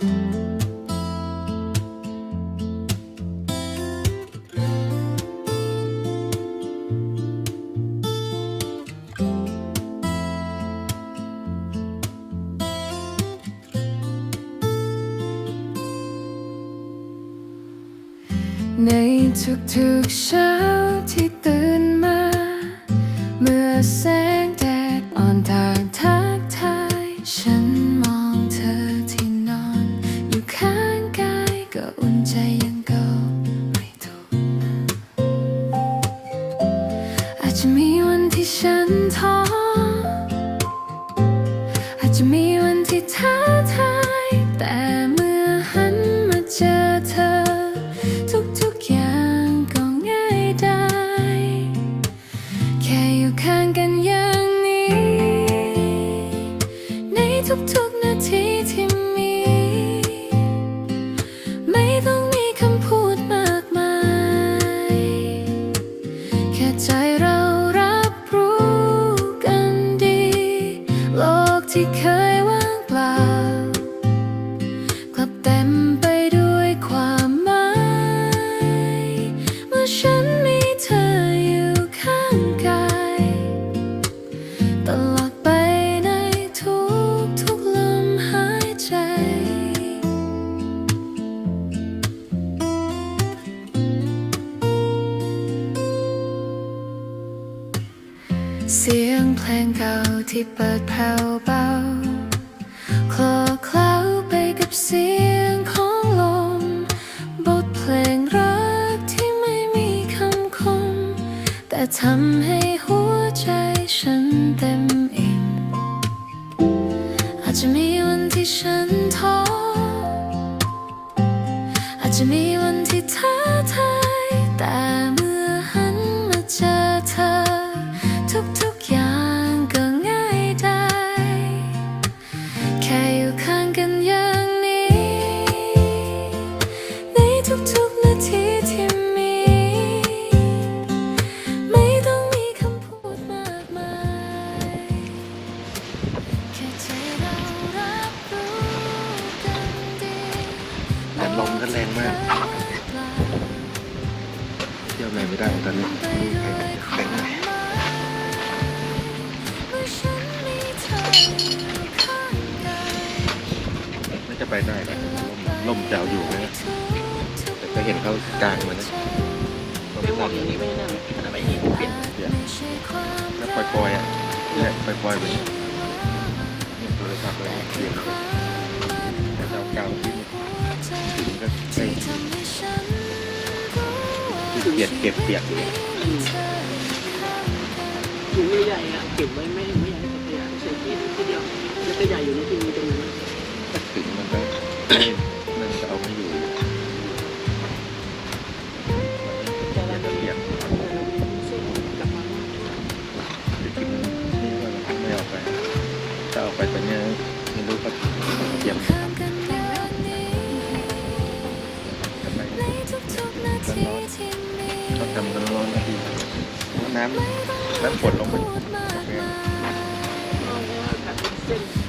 ในทุกๆเช้าที่ตื่นมา เมื่อแส ทุกๆนาทีที่มี ไม่ต้องมีคำพูดมากมาย แค่ใจเรารับรู้กันดี โลกที่เคยว่างเปล่า กลับเต็มไปด้วยความหมายเมื่อฉัน เสียงเพลงเก่าที่เปิดแผ่วเบาคลอเคล้าไปกับเสียงของลม บทเพลงรักที่ไม่มีคำคม แต่ทำให้หัวใจฉันเต็มอิ่มอาจจะมีวันที่ฉันท้ออาจจะมีวัน แต่ลมก็แรงมาก เที่ยวไหนไม่ได้ตอนนี้ไม่รู้ใครจะแต่งไหนเมื่อฉันมีเธออยู่ข้างกายไม่จะไปได้นะลมลมแจวอยู่นะแต่ก็เห็นเขากลางมานะลมไม่หวัสั่งนอย่างนี้ไม่ได้นะทำไมยิงเปลี่ยนแล้วปล่อยๆอะเนี่ยปล่อยๆไปเนี่ยโทรศัพท์เลยเปลี่ยนไปแต่เจ้าเก่าที่ถึงก็ใส่ที่ เปียกเก็บเปียกเลยถุงใหญ่ๆอะเก็บไว้ไม่ไม่อยากให้ขยะใส่ที่ที่เดียวแล้วก็ใหญ่อยู่ในที่มีตรงนั้นถึงำกันร้อนๆนะพี่น้ำน้ำฝนลงไปเอาเนี่ยตัดเส้น